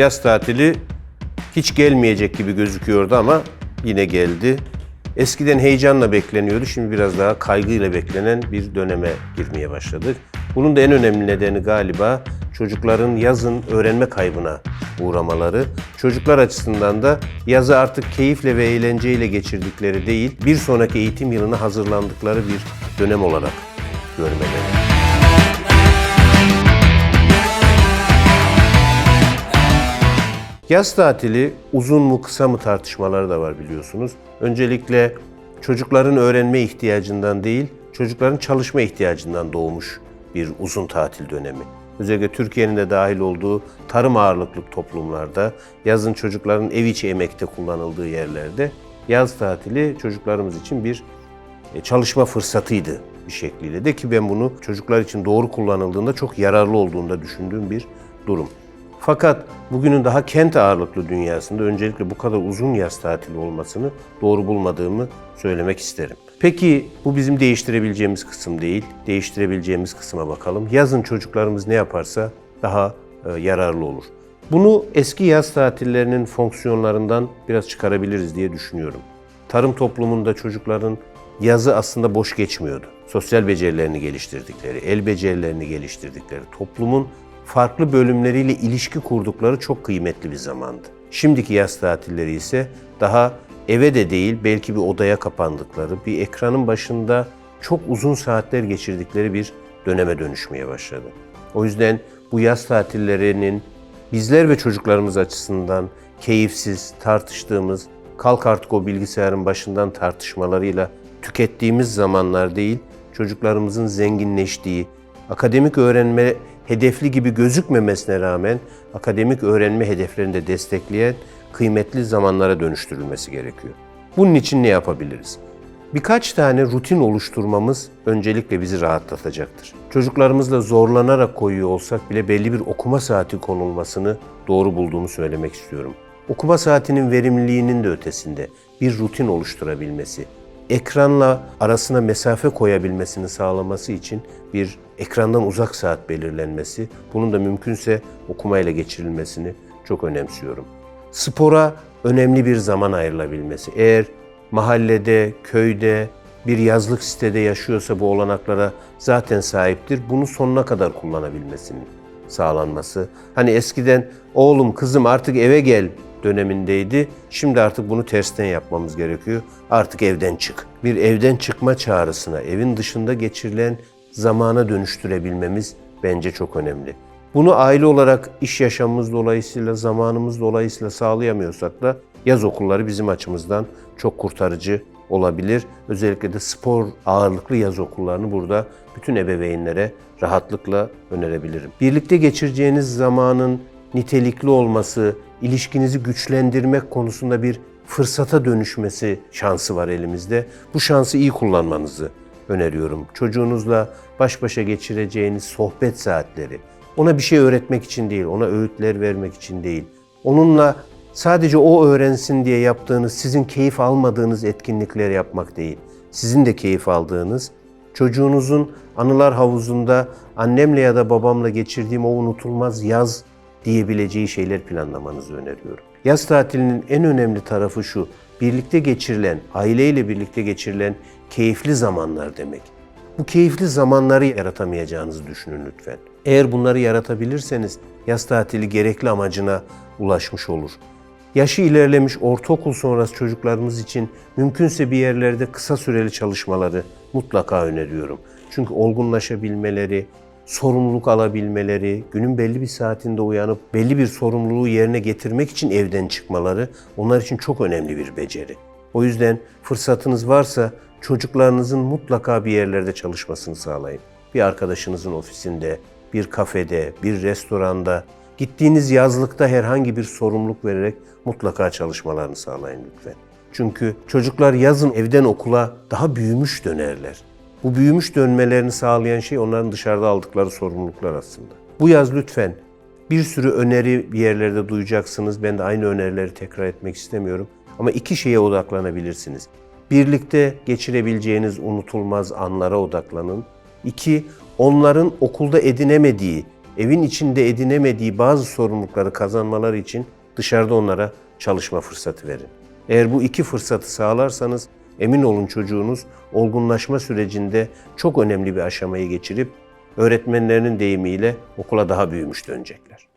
Yaz tatili hiç gelmeyecek gibi gözüküyordu ama yine geldi. Eskiden heyecanla bekleniyordu, şimdi biraz daha kaygıyla beklenen bir döneme girmeye başladık. Bunun da en önemli nedeni galiba çocukların yazın öğrenme kaybına uğramaları. Çocuklar açısından da yazı artık keyifle ve eğlenceyle geçirdikleri değil, bir sonraki eğitim yılına hazırlandıkları bir dönem olarak görmeleri. Yaz tatili uzun mu kısa mı tartışmaları da var biliyorsunuz. Öncelikle çocukların öğrenme ihtiyacından değil, çocukların çalışma ihtiyacından doğmuş bir uzun tatil dönemi. Özellikle Türkiye'nin de dahil olduğu tarım ağırlıklı toplumlarda, yazın çocukların ev içi emekte kullanıldığı yerlerde yaz tatili çocuklarımız için bir e, çalışma fırsatıydı bir şekliyle de ki ben bunu çocuklar için doğru kullanıldığında çok yararlı olduğunda düşündüğüm bir durum. Fakat bugünün daha kent ağırlıklı dünyasında öncelikle bu kadar uzun yaz tatili olmasını doğru bulmadığımı söylemek isterim. Peki bu bizim değiştirebileceğimiz kısım değil. Değiştirebileceğimiz kısma bakalım. Yazın çocuklarımız ne yaparsa daha e, yararlı olur. Bunu eski yaz tatillerinin fonksiyonlarından biraz çıkarabiliriz diye düşünüyorum. Tarım toplumunda çocukların yazı aslında boş geçmiyordu. Sosyal becerilerini geliştirdikleri, el becerilerini geliştirdikleri, toplumun farklı bölümleriyle ilişki kurdukları çok kıymetli bir zamandı. Şimdiki yaz tatilleri ise daha eve de değil belki bir odaya kapandıkları, bir ekranın başında çok uzun saatler geçirdikleri bir döneme dönüşmeye başladı. O yüzden bu yaz tatillerinin bizler ve çocuklarımız açısından keyifsiz, tartıştığımız, kalk artık o bilgisayarın başından tartışmalarıyla tükettiğimiz zamanlar değil, çocuklarımızın zenginleştiği, akademik öğrenme hedefli gibi gözükmemesine rağmen akademik öğrenme hedeflerini de destekleyen kıymetli zamanlara dönüştürülmesi gerekiyor. Bunun için ne yapabiliriz? Birkaç tane rutin oluşturmamız öncelikle bizi rahatlatacaktır. Çocuklarımızla zorlanarak koyuyor olsak bile belli bir okuma saati konulmasını doğru bulduğumu söylemek istiyorum. Okuma saatinin verimliliğinin de ötesinde bir rutin oluşturabilmesi, ekranla arasına mesafe koyabilmesini sağlaması için bir ekrandan uzak saat belirlenmesi, bunun da mümkünse okumayla geçirilmesini çok önemsiyorum. Spora önemli bir zaman ayrılabilmesi. Eğer mahallede, köyde, bir yazlık sitede yaşıyorsa bu olanaklara zaten sahiptir. Bunu sonuna kadar kullanabilmesinin sağlanması. Hani eskiden oğlum kızım artık eve gel dönemindeydi. Şimdi artık bunu tersten yapmamız gerekiyor. Artık evden çık. Bir evden çıkma çağrısına, evin dışında geçirilen zamana dönüştürebilmemiz bence çok önemli. Bunu aile olarak iş yaşamımız dolayısıyla, zamanımız dolayısıyla sağlayamıyorsak da yaz okulları bizim açımızdan çok kurtarıcı olabilir. Özellikle de spor ağırlıklı yaz okullarını burada bütün ebeveynlere rahatlıkla önerebilirim. Birlikte geçireceğiniz zamanın nitelikli olması, ilişkinizi güçlendirmek konusunda bir fırsata dönüşmesi şansı var elimizde. Bu şansı iyi kullanmanızı öneriyorum. Çocuğunuzla baş başa geçireceğiniz sohbet saatleri, ona bir şey öğretmek için değil, ona öğütler vermek için değil, onunla sadece o öğrensin diye yaptığınız, sizin keyif almadığınız etkinlikler yapmak değil, sizin de keyif aldığınız, çocuğunuzun anılar havuzunda annemle ya da babamla geçirdiğim o unutulmaz yaz diyebileceği şeyler planlamanızı öneriyorum. Yaz tatilinin en önemli tarafı şu, birlikte geçirilen, aileyle birlikte geçirilen keyifli zamanlar demek. Bu keyifli zamanları yaratamayacağınızı düşünün lütfen. Eğer bunları yaratabilirseniz yaz tatili gerekli amacına ulaşmış olur. Yaşı ilerlemiş ortaokul sonrası çocuklarımız için mümkünse bir yerlerde kısa süreli çalışmaları mutlaka öneriyorum. Çünkü olgunlaşabilmeleri, sorumluluk alabilmeleri, günün belli bir saatinde uyanıp belli bir sorumluluğu yerine getirmek için evden çıkmaları onlar için çok önemli bir beceri. O yüzden fırsatınız varsa çocuklarınızın mutlaka bir yerlerde çalışmasını sağlayın. Bir arkadaşınızın ofisinde, bir kafede, bir restoranda, gittiğiniz yazlıkta herhangi bir sorumluluk vererek mutlaka çalışmalarını sağlayın lütfen. Çünkü çocuklar yazın evden okula daha büyümüş dönerler. Bu büyümüş dönmelerini sağlayan şey onların dışarıda aldıkları sorumluluklar aslında. Bu yaz lütfen bir sürü öneri bir yerlerde duyacaksınız. Ben de aynı önerileri tekrar etmek istemiyorum. Ama iki şeye odaklanabilirsiniz. Birlikte geçirebileceğiniz unutulmaz anlara odaklanın. İki, onların okulda edinemediği, evin içinde edinemediği bazı sorumlulukları kazanmaları için dışarıda onlara çalışma fırsatı verin. Eğer bu iki fırsatı sağlarsanız emin olun çocuğunuz olgunlaşma sürecinde çok önemli bir aşamayı geçirip öğretmenlerinin deyimiyle okula daha büyümüş dönecekler.